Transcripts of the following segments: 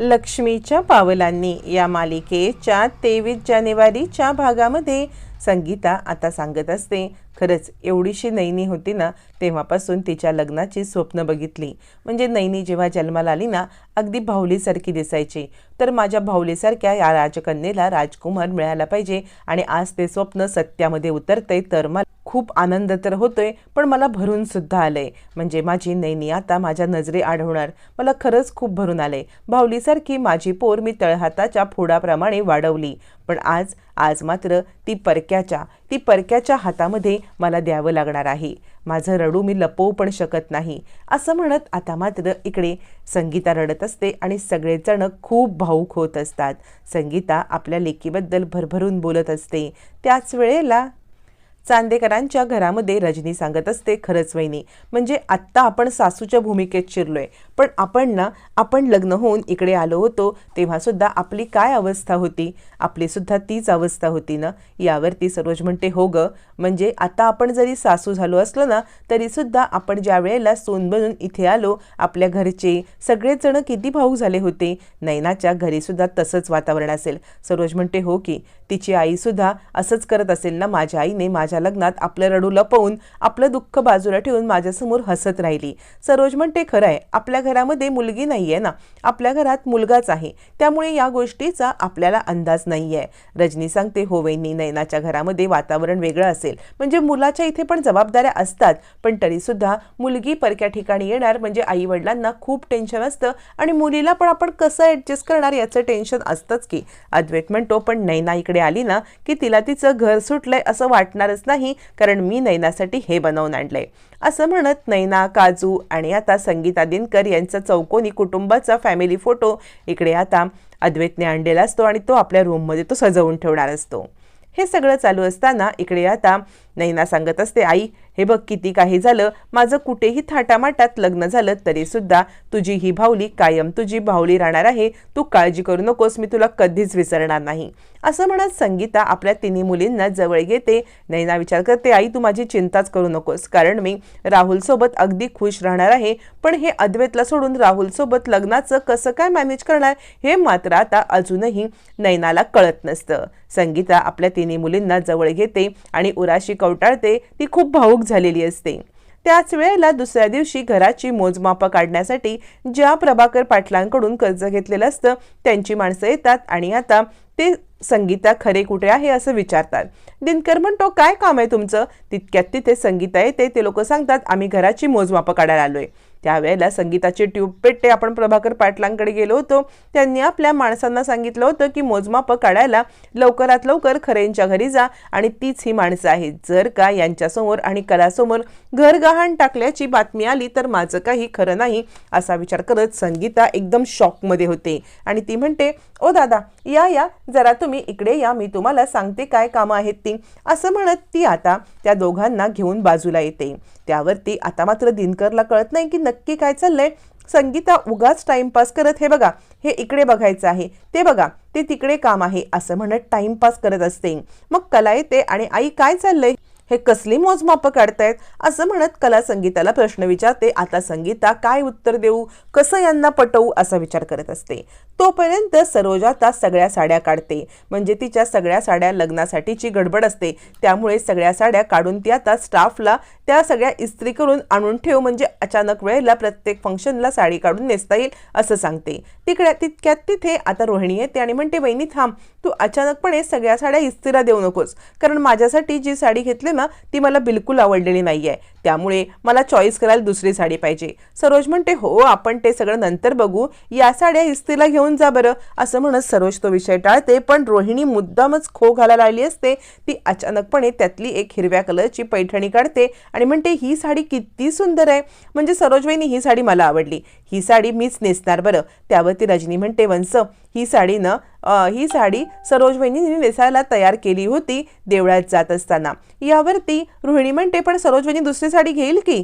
लक्ष्मीच्या पावलांनी या मालिकेच्या तेवीस जानेवारीच्या भागामध्ये संगीता आता सांगत असते. खरंच एवढीशी नैनी होती ना तेव्हापासून तिच्या लग्नाची स्वप्न बघितली. म्हणजे नैनी जेव्हा जन्माला आली ना अगदी भाऊलीसारखी दिसायची. तर माझ्या भाऊलीसारख्या या राजकन्येला राजकुमार मिळाला पाहिजे आणि आज ते स्वप्न सत्यामध्ये उतरतंय तर मला खूप आनंद तर होतोय पण मला भरून सुद्धा आलंय. म्हणजे माझी नैनी आता माझ्या नजरे आढळणार. मला खरंच खूप भरून आलंय. भावलीसारखी माझी पोर मी तळहाताच्या फोडाप्रमाणे वाढवली. पण आज आज मात्र ती परक्याच्या ती परक्याच्या हातामध्ये मला द्यावं लागणार आहे. माझं रडू मी लपवू पण शकत नाही. असं म्हणत आता मात्र इकडे संगीता रडत असते आणि सगळेजण खूप भाऊक होत असतात. संगीता आपल्या लेकीबद्दल भरभरून बोलत असते. त्याच वेळेला चांदेकरांच्या घरामध्ये रजनी सांगत असते खरंच वहिनी म्हणजे आत्ता आपण सासूच्या भूमिकेत शिरलोय. पण आपण ना आपण लग्न होऊन इकडे आलो होतो तेव्हासुद्धा आपली काय अवस्था होती? आपलीसुद्धा तीच अवस्था होती ना? यावरती सरोज म्हणते हो ग. म्हणजे आता आपण जरी सासू झालो असलो ना तरीसुद्धा आपण ज्या वेळेला सोन बनून इथे आलो आपल्या घरचे सगळेच जण किती भाऊ झाले होते? नैनाच्या घरीसुद्धा तसंच वातावरण असेल. सरोज म्हणते हो की. तिची आईसुद्धा असंच करत असेल ना माझ्या आईने माझ्या लग्नात आपलं रडू लपवून आपलं दुःख बाजूला ठेवून माझ्यासमोर हसत राहिली. सरोज म्हणते खरं आहे आपल्या घरामध्ये मुलगी नाही आहे ना आपल्या घरात मुलगाच आहे. त्यामुळे या गोष्टीचा आपल्याला अंदाज नाही आहे रजनी सांगते हो वहिनी नयनाच्या घरामध्ये वातावरण वेगळं असेल. म्हणजे मुलाच्या इथे पण जबाबदाऱ्या असतात. पण तरीसुद्धा मुलगी परक्या ठिकाणी येणार म्हणजे आई वडिलांना खूप टेन्शन असतं आणि मुलीला पण आपण कसं ॲडजस्ट करणार याचं टेन्शन असतंच की. अद्वैत म्हणतो पण नैना इकडे आली ना की तिला तिचं घर सुटलंय असं वाटणारच नाही कारण मी नैनासाठी हे बनवून आणलंय. असं म्हणत नैना काजू आणि आता संगीता दिनकर यांचा चौकोनी कुटुंबाचा फॅमिली फोटो इकडे आता अद्वैतने आणलेला असतो आणि तो आपल्या रूममध्ये तो सजवून ठेवणार असतो. हे सगळं चालू असताना इकडे आता नैना सांगत असते आई हे बघ किती काही झालं. माझं कुठेही थाटामाटात लग्न झालं तरीसुद्धा तुझी ही भावली कायम तुझी भावली राहणार आहे. तू काळजी करू नकोस मी तुला कधीच विसरणार नाही. असं म्हणत संगीता आपल्या तिन्ही मुलींना जवळ घेते. नैना विचार करते आई तू माझी चिंताच करू नकोस कारण मी राहुलसोबत अगदी खुश राहणार आहे. पण हे अद्वैतला सोडून राहुलसोबत लग्नाचं कसं काय मॅनेज करणार? हे मात्र आता अजूनही नैनाला कळत नसतं. संगीता आपल्या तिन्ही मुलींना जवळ घेते आणि उराशी कवटाळते ती खूप भावूक झालेली असते. त्याच वेळेला दुसऱ्या दिवशी घराची मोजमापं काढण्यासाठी ज्या प्रभाकर पाटलांकडून कर्ज घेतलेलं असतं त्यांची माणसं येतात आणि आता ते संगीता खरे कुठे आहे असं विचारतात. दिनकर म्हणतो काय काम आहे तुमचं? तितक्यात तिथे संगीता येते ते लोक सांगतात आम्ही घराची मोजमापं काढायला आलोय. त्यावेळेला संगीताची ट्यूब पेट्टे आपण प्रभाकर पाटलांकडे गेलो होतो. त्यांनी आपल्या माणसांना सांगितलं होतं की मोजमापं काढायला लवकरात लवकर खरेंच्या घरी जा आणि तीच ही माणसं आहेत. जर का यांच्यासमोर आणि कलासमोर घर गहाण टाकल्याची बातमी आली तर माझं काही खरं नाही असा विचार करत संगीता एकदम शॉकमध्ये होते. आणि ती म्हणते ओ दादा या या जरा तुम्ही इकडे या मी तुम्हाला सांगते काय कामं आहेत ती. असं म्हणत ती आता त्या दोघांना घेऊन बाजूला येते. त्यावरती आता मात्र दिनकरला कळत नाही की नक्की काय चाललंय. संगीता उगाच टाइमपास करत हे बघा हे इकडे बघायचं आहे. ते बघा ते तिकडे काम आहे. असं म्हणत टाइमपास करत असते. मग कला येते आणि आई काय चाललंय? हे कसली मोजमापं काढतायत? असं म्हणत कला संगीताला प्रश्न विचारते. आता संगीता काय उत्तर देऊ? कसं यांना पटवू? असा विचार करत असते. तोपर्यंत सरोजा आता सगळ्या साड्या काढते. म्हणजे तिच्या सगळ्या साड्या लग्नासाठीची गडबड असते. त्यामुळे सगळ्या साड्या काढून ती आता स्टाफला त्या सगळ्या इस्त्री करून आणून ठेव. म्हणजे अचानक वेळेला प्रत्येक फंक्शनला साडी काढून नेसता येईल असं सांगते. तिकडे तितक्यात तिथे आता रोहिणी येते आणि म्हणते बहिणी थांब. तू अचानकपणे सगळ्या साड्या इस्त्रीला देऊ नकोस. कारण माझ्यासाठी जी साडी घेतली ना ती मला बिलकुल आवडलेली नाही आहे त्यामुळे मला चॉईस करायला दुसरी साडी पाहिजे. सरोज म्हणते हो आपण ते सगळं नंतर बघू. या साड्या इस्त्रीला घेऊन जा बरं. असं म्हणत सरोज तो विषय टाळते पण रोहिणी मुद्दामच खो घालायला आली असते. ती अचानकपणे त्यातली एक हिरव्या कलरची पैठणी काढते आणि म्हणते ही साडी किती सुंदर आहे. म्हणजे सरोजवाईनी ही साडी मला आवडली. ही साडी मीच नेसणार बरं. त्यावरती रजनी म्हणते वंस ही साडी न ही साडी सरोजवहिनीने नेसायला तयार केली होती देवळात जात असताना. यावरती रोहिणी म्हणते पण सरोजवहिनी दुसरी साडी घेईल की?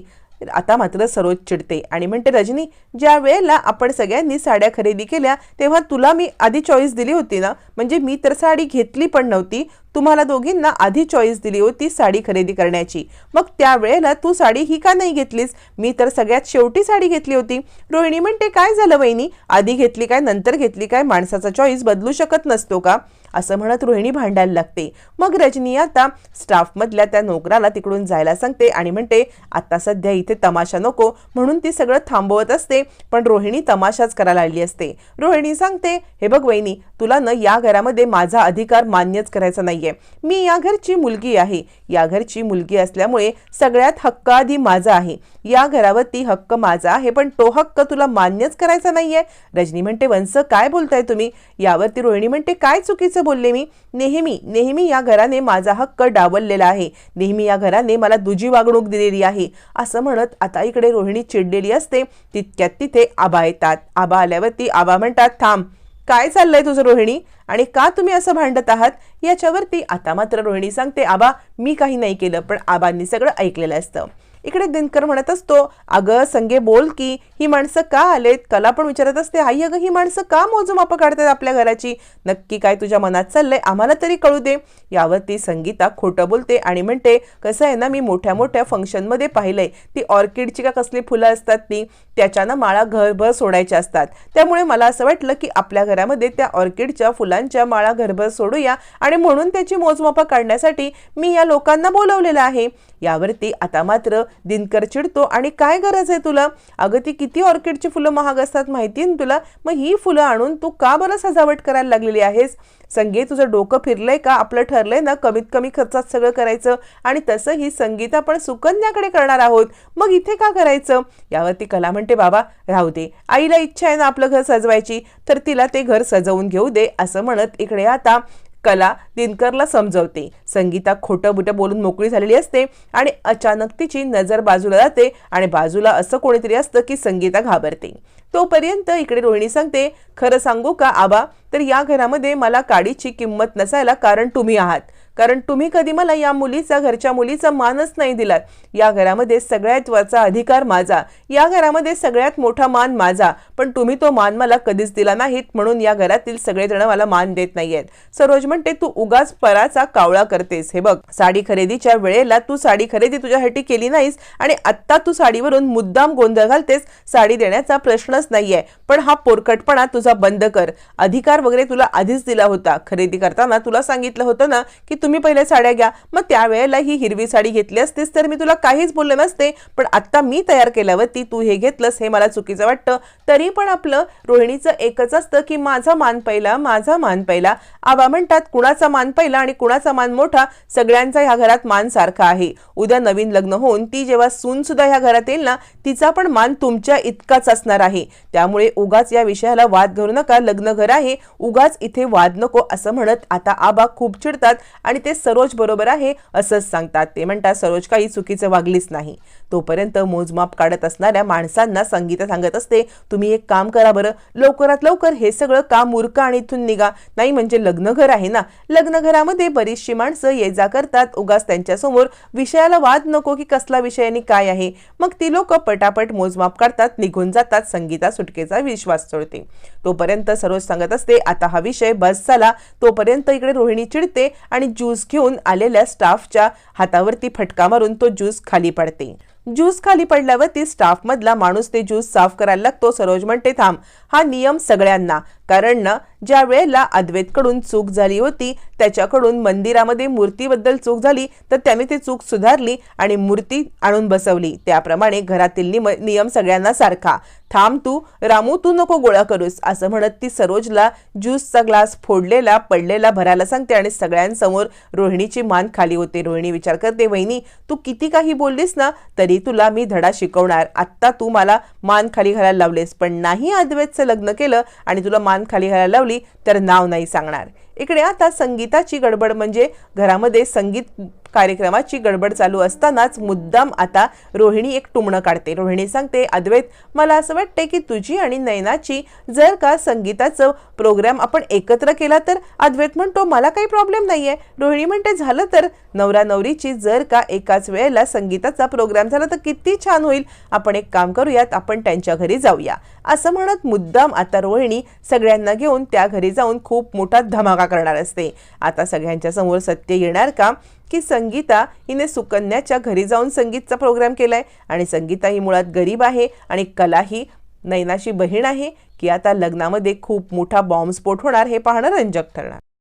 आता मात्र सरोज चिडते आणि म्हणते रजनी ज्या वेळेला आपण सगळ्यांनी साड्या खरेदी केल्या तेव्हा तुला मी आधी चॉईस दिली होती ना? म्हणजे मी तर साडी घेतली पण नव्हती. तुम्हाला दोघींना आधी चॉईस दिली होती साडी खरेदी करण्याची. मग त्यावेळेला तू साडी ही का नाही घेतलीस? मी तर सगळ्यात शेवटी साडी घेतली होती. रोहिणी म्हणते काय झालं वहिनी? आधी घेतली काय? नंतर घेतली काय? माणसाचा चॉईस बदलू शकत नसतो का? असं म्हणत रोहिणी भांडायला लागते. मग रजनी आता स्टाफमधल्या त्या नोकराला तिकडून जायला सांगते आणि म्हणते आता सध्या इथे तमाशा नको. म्हणून ती सगळं थांबवत असते पण रोहिणी तमाशाच करायला आली असते. रोहिणी सांगते हे बघ वहिनी तुला न या घरामध्ये माझा अधिकार मान्यच करायचा नाही नाहीये. मी या घरची मुलगी आहे. या घरची मुलगी असल्यामुळे सगळ्यात हक्क आधी माझा आहे. या घरावरती हक्क माझा आहे पण तो हक्क तुला मान्यच करायचा नाहीये. रजनी म्हणते वंस काय बोलताय तुम्ही? यावरती रोहिणी म्हणते काय चुकीचं बोलले मी? नेहमी नेहमी या घराने माझा हक्क डावललेला आहे. नेहमी या घराने मला दुजी वागणूक दिलेली आहे. असं म्हणत आता इकडे रोहिणी चिडलेली असते. तितक्यात तिथे आबा येतात. आबा आल्यावरती आबा म्हणतात थांब काय चाललंय तुझं रोहिणी? आणि का तुम्ही असं भांडत आहात? याच्यावरती आता मात्र रोहिणी सांगते आबा मी काही नाही केलं पण आबांनी सगळं ऐकलेलं असतं. इकडे दिनकर म्हणत असतो अगं संगे बोल की ही माणसं का आलेत? कला पण विचारत असते. आई अगं ही माणसं का मोजमाप काढतात आपल्या घराची? नक्की काय तुझ्या मनात चाललंय? आम्हाला तरी कळू दे. यावरती संगीता खोटं बोलते आणि म्हणते कसं आहे ना मी मोठ्या मोठ्या फंक्शनमध्ये पाहिलंय. ती ऑर्किडची का कसली फुलं असतात ती? त्याच्यानं माळा घरभर सोडायच्या असतात. त्यामुळे मला असं वाटलं की आपल्या घरामध्ये त्या ऑर्किडच्या फुलांच्या माळा घरभर सोडूया आणि म्हणून त्याची मोजमापा काढण्यासाठी मी या लोकांना बोलवलेलं आहे. यावरती आता मात्र दिनकर चिडतो. आणि काय गरज आहे तुला? अगं ती किती ऑर्किडची फुलं महाग असतात माहिती ना तुला? मग ही फुलं आणून तू का बरं सजावट करायला लागलेली आहेस? संगीत तुझं डोकं फिरलंय का? आपलं ठरलंय ना कमीत कमी खर्चात सगळं करायचं. आणि तसं ही संगीत आपण सुकन्याकडे करणार आहोत. मग इथे का करायचं? यावरती कला म्हणते बाबा राहू दे. आईला इच्छा आहे ना आपलं घर सजवायची. तर तिला ते घर सजवून घेऊ दे असं म्हणत इकडे आता कला दिनकरला समजवते. संगीता खोटं बुटं बोलून मोकळी झालेली असते आणि अचानक तिची नजर बाजूला जाते आणि बाजूला असं कोणीतरी असतं की संगीता घाबरते. तोपर्यंत इकडे रोहिणी सांगते खरं सांगू का आबा? तर या घरामध्ये मला काडीची किंमत नसायला कारण तुम्ही आहात. कारण तुम्ही कधी मला या मुलीचा घरच्या मुलीचा मानच नाही दिलात. या घरामध्ये सगळ्यात वरचा अधिकार माझा. या घरामध्ये सगळ्यात मोठा मान माझा. पण तुम्ही तो मान मला कधीच दिला नाहीत म्हणून या घरातील सगळेजण मला मान देत नाहीयेत. सरोज म्हणते तू उगाच पराचा कावळा करतेस. हे बघ साडी खरेदीच्या वेळेला तू साडी खरेदी तुझ्यासाठी केली नाहीस आणि आत्ता तू साडीवरून मुद्दाम गोंधळ घालतेस साडी देण्याचा प्रश्नच नाहीये. पण हा पोरकटपणा तुझा बंद कर. अधिकार वगैरे तुला आधीच दिला होता. खरेदी करताना तुला सांगितलं होतं ना की तुम्ही पहिले साड्या घ्या. मग त्यावेळेला ही हिरवी साडी घेतली असतीस तर मी तुला काहीच बोलले नसते. पण आत्ता मी तयार केल्यावरती तू हे घेतलंस हे मला चुकीचं वाटतं. तरी पण आपलं रोहिणीचं एकच असतं की माझा मान पहिला माझा मान पहिला. आबा म्हणतात कुणाचा मान पहिला आणि कुणाचा मान मोठा सगळ्यांचा ह्या घरात मान सारखा आहे. उद्या नवीन लग्न होऊन ती जेव्हा सून सुद्धा ह्या घरात येईल ना तिचा पण मान तुमच्या इतकाच असणार आहे. त्यामुळे उगाच या विषयाला वाद घालू नका. लग्न घर आहे. उगाच इथे वाद नको असं म्हणत आता आबा खूप चिडतात आणि ते सरोज बरोबर आहे असंच सांगतात. ते म्हणतात सरोज काही चुकीचं वागलीच नाही. तोपर्यंत मोजमाप काढत असणाऱ्या माणसांना संगीता सांगत असते. तुम्ही एक काम करा बरं. लवकरात लवकर हे सगळं काम उरका आणि इथून निघा. नाही म्हणजे लग्नघर आहे ना? लग्नघरामध्ये बरीचशी माणसं ये जा करतात. उगाच त्यांच्यासमोर विषयाला वाद नको की कसला विषय आणि काय आहे. मग ती लोक पटापट मोजमाप काढतात निघून जातात संगीता सुटकेचा विश्वास सोडते तोपर्यंत सरोज सांगत असते आता हा विषय बस झाला. तोपर्यंत इकडे रोहिणी चिडते आणि ज्यूस घेऊन आलेल्या स्टाफच्या हातावरती फटका मारून तो ज्यूस खाली पडते. ज्यूस खाली पडल्यावर ती स्टाफ मधला माणूस ते ज्यूस साफ करायला लागतो. सरोज म्हणते थांब हा नियम सगळ्यांना. कारण ना ज्या वेळेला अद्वैतकडून चूक झाली होती त्याच्याकडून मंदिरामध्ये मूर्तीबद्दल चूक झाली तर त्याने ती चूक सुधारली आणि मूर्ती आणून बसवली. त्याप्रमाणे घरातील नियम सगळ्यांना सारखा. थांब तू रामू तू नको गोळा करूस असं म्हणत ती सरोजला ज्यूसचा ग्लास फोडलेला पडलेला भरायला सांगते आणि सगळ्यांसमोर रोहिणीची मान खाली होते. रोहिणी विचार करते वहिनी तू किती काही बोललीस ना तरी तुला मी धडा शिकवणार. आत्ता तू मला मान खाली घालायला लावलेस. पण नाही अद्वैतचं लग्न केलं आणि तुला मान खाली घालायला लावली तर नाव नाही सांगणार. इकडे आता संगीताची गडबड म्हणजे घरामध्ये संगीत कार्यक्रमाची गडबड चालू असतानाच मुद्दाम आता रोहिणी एक टुमणं काढते. रोहिणी सांगते अद्वैत मला असं वाटते की तुझी आणि नयनाची जर का संगीताचं प्रोग्राम आपण एकत्र केला तर अद्वैत म्हणतो मला काही प्रॉब्लेम नाही आहे रोहिणी म्हणते झालं तर. नवरा नवरीची जर का एकाच वेळेला संगीताचा प्रोग्राम झाला तर किती छान होईल. आपण एक काम करूयात आपण त्यांच्या घरी जाऊया. असं म्हणत मुद्दाम आता रोहिणी सगळ्यांना घेऊन त्या घरी जाऊन खूप मोठा धमाका करणार असते. आता सगळ्यांच्या समोर सत्य येणार का? की संगीता हिने सुकन्याच्या घरी जाऊन संगीतचा प्रोग्राम केलाय. आणि संगीता ही मुळात गरीब आहे आणि कला ही नैनाशी बहीण आहे की आता लग्नामध्ये खूप मोठा बॉम्बस्फोट होणार हे पाहणं रंजक ठरणार.